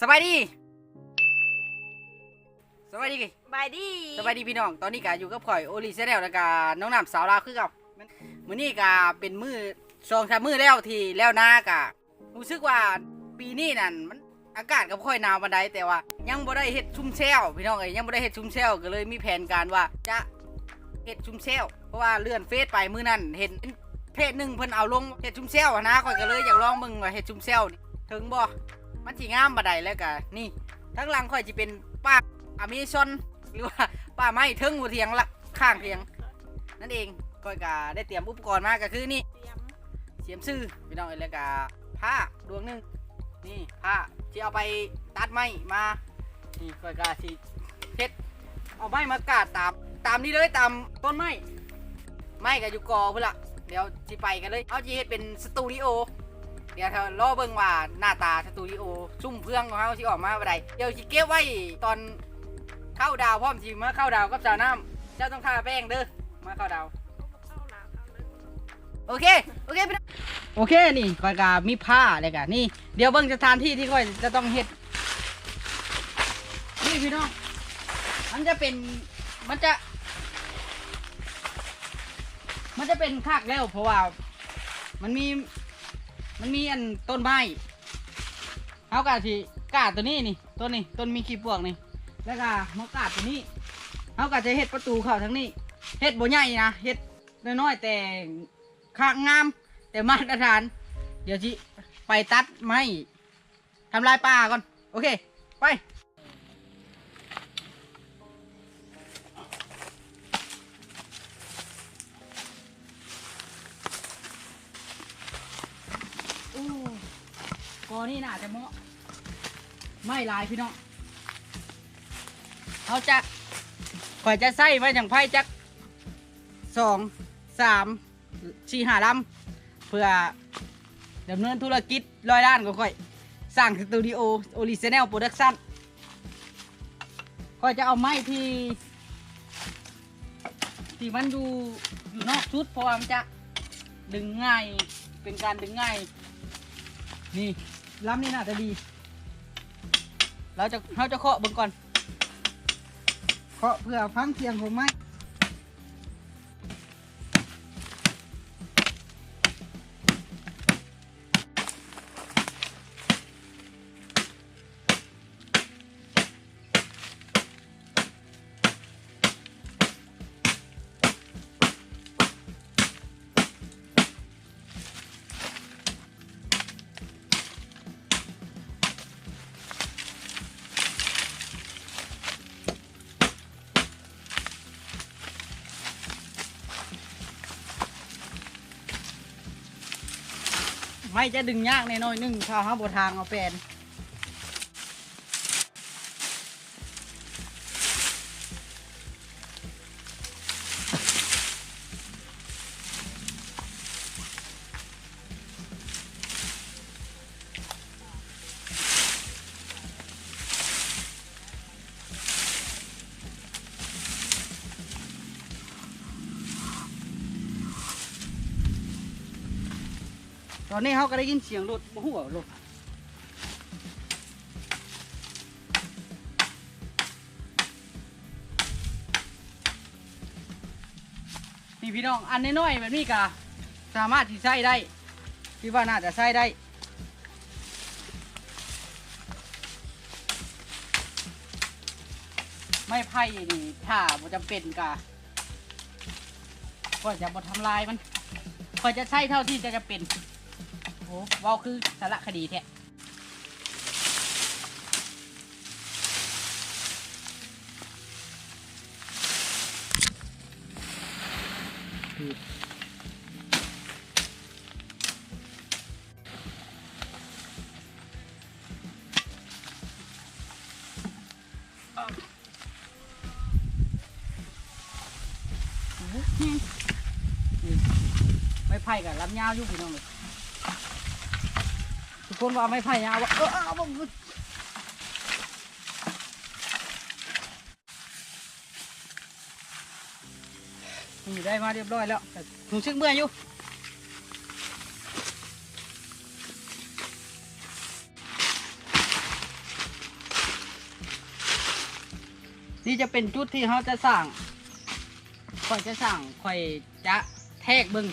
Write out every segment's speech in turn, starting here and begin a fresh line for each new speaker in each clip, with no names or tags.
สบายดี สบายดี
บายดี
สบายดีพี่น้อง ตอนนี้ก็อยู่กับข่อยโอลิเซเดลแล้วก็น้องน้ำสาวลาวคือเกับมื้อนี้ก็เป็นมือสองสามมือแล้วที่แล้วหน้ากะรู้สึกว่าปีนี้นั่นมันอากาศก็บ่ค่อยหนาวปานใดแต่ว่า ยังบ่ได้เฮ็ดชุ่มแช่วพี่น้องเอ้ยยังบ่ได้เฮ็ดชุ่มแช่วก็เลยมีแผนการว่าจะเฮ็ดชุ่มแช่วเพราะว่าเลื่อนเฟซไปมื้อนั้นเห็นเพจหนึงเพิ่นเอาลงเฮ็ดชุ่มแช่วอะนะข่อยก็เลยอยากลองเบิ่งว่าเฮ็ดชุ่มแช่วนี่ถึงบ่ มันสิงามบ่ได้แล้วก็นี่ทั้งหลังข่อยสิเป็นป่าอเมซอนหรือว่าป่าไม้เทิงหัวเถียงละข้างเถียง นั่นเองข่อยก็ได้เตรียมอุปกรณ์มาก็คือนี่
เสี
ยมซื่อพี่น้องเอ้ยแล้วก็ผ้าดวงหนึ่งนี่ผ้าที่เอาไปตัดไม้มานี่ค่อยกาสิเฮ็ดเอาไม้มากาดตามตามนี้เลยตามต้นไม้ไม้ก็อยู่กอเพุ่นละเดี๋ยวสิไปกันเลยเอาจีเฮ็ดเป็นสตูดิโอ เดี๋ยวเธอรอเบิ่งว่าหน้าตาสตูดิโอซุ่มเพื่องของเขาสิออกมาบ่ได้เดี๋ยวสิเก็บไว้ตอนเข้าดาวพร้อมสิมาเข้าดาวกับสาวน้ำเจ้าต้องทาแป้งเด้อมาเข้าดาวโอเคโอเคพี่น้องโอเคนี่ก่อยกามีผ้าเลยกะนี่เดี๋ยวเบิ่งสถานที่ที่ก่อยจะต้องเฮ็ดนี่พี่น้องมันจะเป็นมันจะ มันจะเป็นคากแล้วเพราะว่ามันมี มันมีอันต้นไม้เอากาสีกาดตัวนี้นี่ต้นนี้ต้นมีขี้ปวกนี่แล้วก็มากาดตัวนี้เอากาจะเห็ดประตูเข้าทั้งนี้เห็ดบ่ใหญ่นะเห็ดน้อยๆแต่ข้างงาม แต่มาตรฐาน เดี๋ยวจิไปตัดไม้ทำลายป่าก่อน โอเค ไป อนี่น่าจะเหมาะไม่ลายพี่น้องเขาจะข่อยจะใส่ไว้อย่างไพ่จักสองสามสี่ห้าลำเพื่อดำเนินธุรกิจร้อยล้านก็ค่อย สร้างสตูดิโอโอริจิน l ลโปรดักชั่นค่อยจะเอาไม้ที่ที่มันอยู่อยู่นอกชุดเพราะว่ามันจะดึงง่ายเป็นการดึงง่ายนี่ ล้ำนี่น่าจะดี เราจะเราจะเคาะเบิ่งก่อน เคาะเพื่อฟังเสียงของไม้ ไม่จะดึงยากแน่น้อยหนึงถ้าเขาบทางเอาแปลน อนนี้เขาก็ได้ยินเสียงรถบ่หัวรถนี่พี่น้องอันน้อยๆแบบนี้ก็สามารถที่ใช้ได้คิดว่าน่าจะใช้ได้ไม่ไผ่นี่ถ้าบ่จำเป็นกะก็จะบ่ทำลายมันก็จะใช้เท่าที่จะจะเป็น โอ้โหว้าคือสารคดีแท้ไม่ไผ่กับลำยาวอยู่พี่น้องเลย คนว่าไม่ไผ่ยาวเออเองบ่อได้มาเรียบร้อยแล้วหนูชึกเมื่อยอยู่นี่จะเป็นจุดที่เขาจะสั่งค่อยจะสั่งค่อยจะแทกเบิ้ง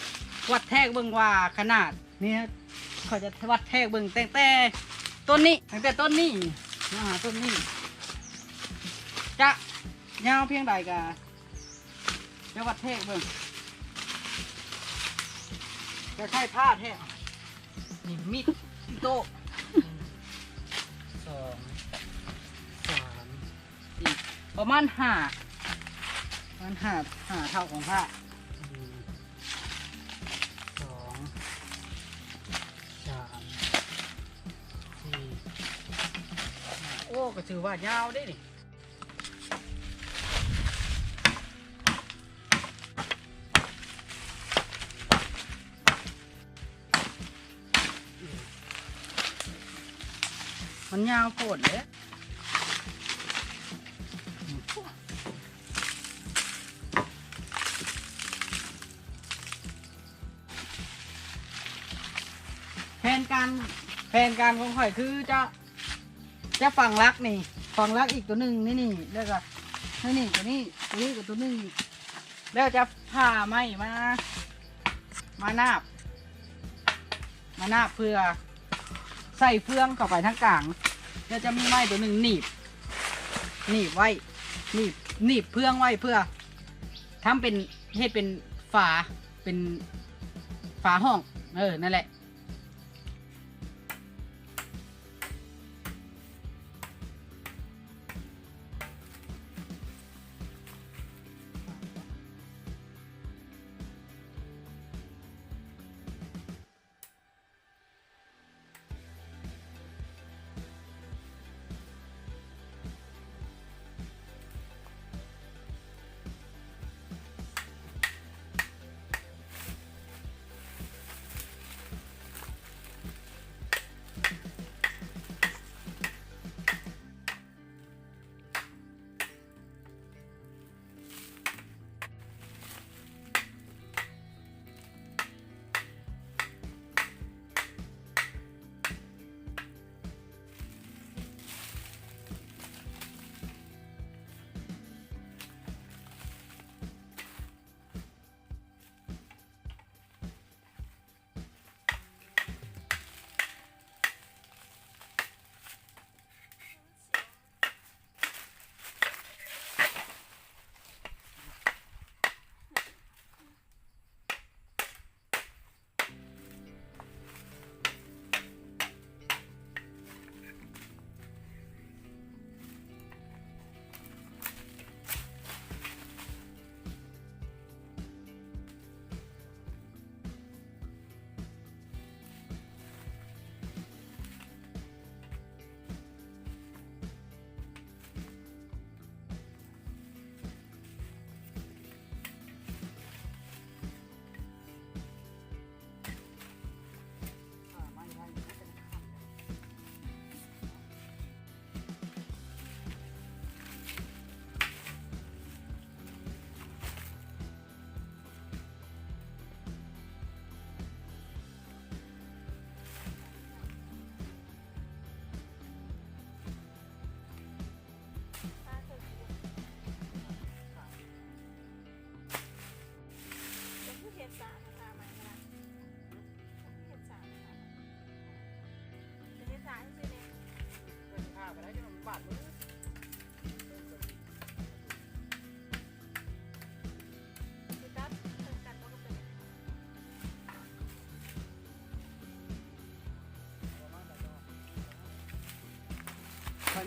วัดแทกเบิ้งว่าขนาดนี่ อยจะวัดแทกเบิงแตั้งแต่ต้นนี้ตั้งแต่ต้นนี้นะฮะต้นนี้จะยาวเพียงใดกะจะวัดแทกเบิงจะใช้ผ้าแทกนี่มีดโต๊ะสองสามสี่ประมาณห้าประมาณห้าห้าเท่าของผ้า ก็ถือว่ายาวได้นี่มันยาวโพดเลยแผนการแผนการของข่อยคือจะ จะฝังรักนี่ฝังรักอีกตัวหนึ่งนี่นี่แล้วก็นี่นี่ตัวนี้ตัวนี้กับตัวหนึ่งอีกแล้วจะผ่าไม้มา มานาบ มานาบเพื่อ ใส่เฟืองเข้าไปทั้งกลางแล้วจะมีไม้ตัวหนึ่งหนีบหนีบไว้หนีบหนีบเพื่องไว้เพื่อทำเป็นเฮ็ดเป็นฝาเป็นฝาห้อง เออนั่นแหละ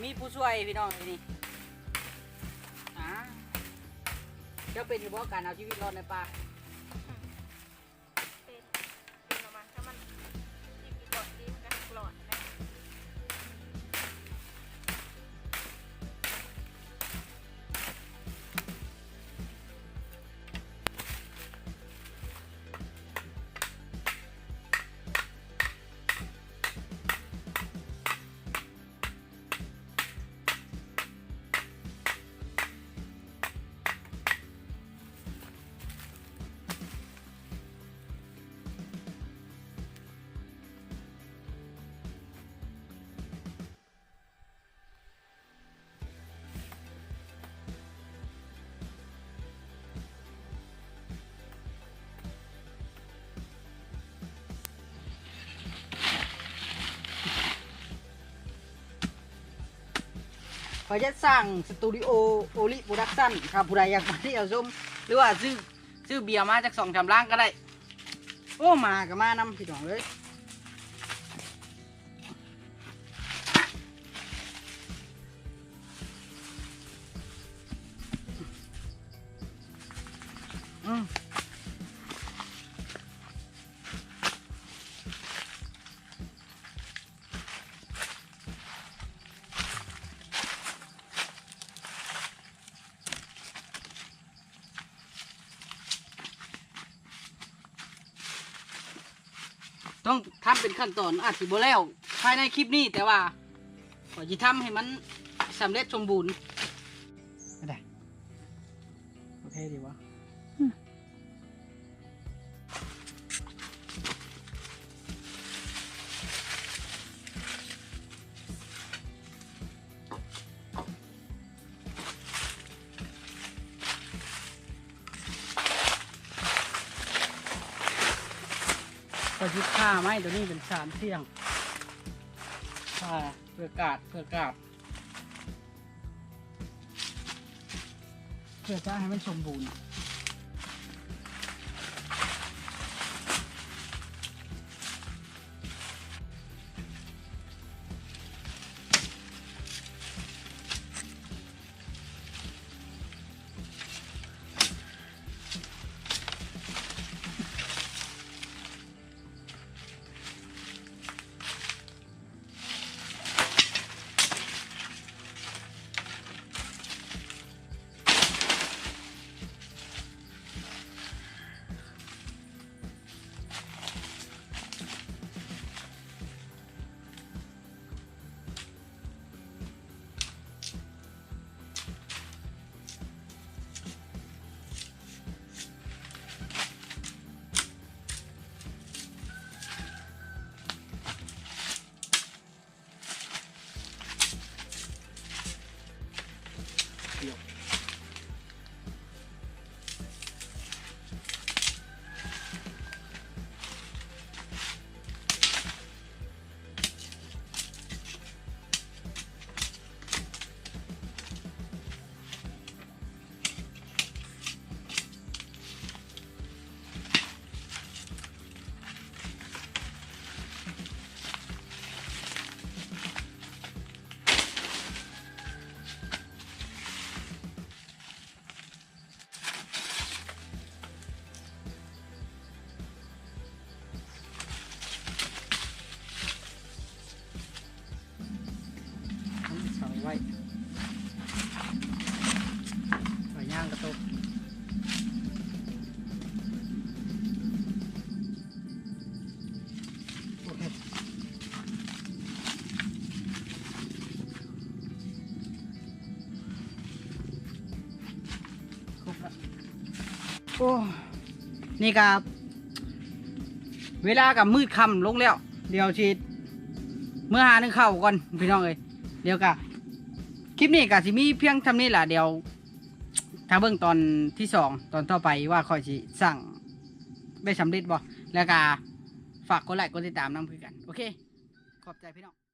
มีผู้ช่วยพี่น้องที่นี่อ่าเจ้าเป็นอยู่บ่การเอาชีวิตรอดในป่า ขอยจะสร้างสตูดิโอโอลิโปรดักชั่นครับผู้ใดอยากมาที่เอาชมหรือว่าซื้อซื้อเบียร์มาจากสองสามล่างก็ได้ โอ้มากับมานำพี่น้องเลย ต้องทำเป็นขั้นตอนอาจสิบ่แล้วภายในคลิปนี้แต่ว่าขอจะทำให้มันสำเร็จสมบูรณ์ไม่ได้โอเคดีวะ ก็ยึดค่าไม้ตัวนี้เป็นสามเที่ยงผ้าเพื่อกาดเพื่อกาดเพื่อจะให้มันสมบูรณ์ อ้นี่กับเวลากับมืดค่ำลงแล้ว เดี๋ยวฉีดเมื่อหาหนึ่งเข้าก่อนพี่น้องเอ้ยเดี๋ยวกะคลิปนี้กะสิมีเพียงทำนี้แหละเดี๋ยวถ้าเบิ่งตอนที่สองตอนต่อไปว่าคอยสิสั่งได้สำเร็จบ่แล้วก็ฝากกดไลค์กดติดตามน้ำคือกัน โอเค ขอบใจพี่น้อง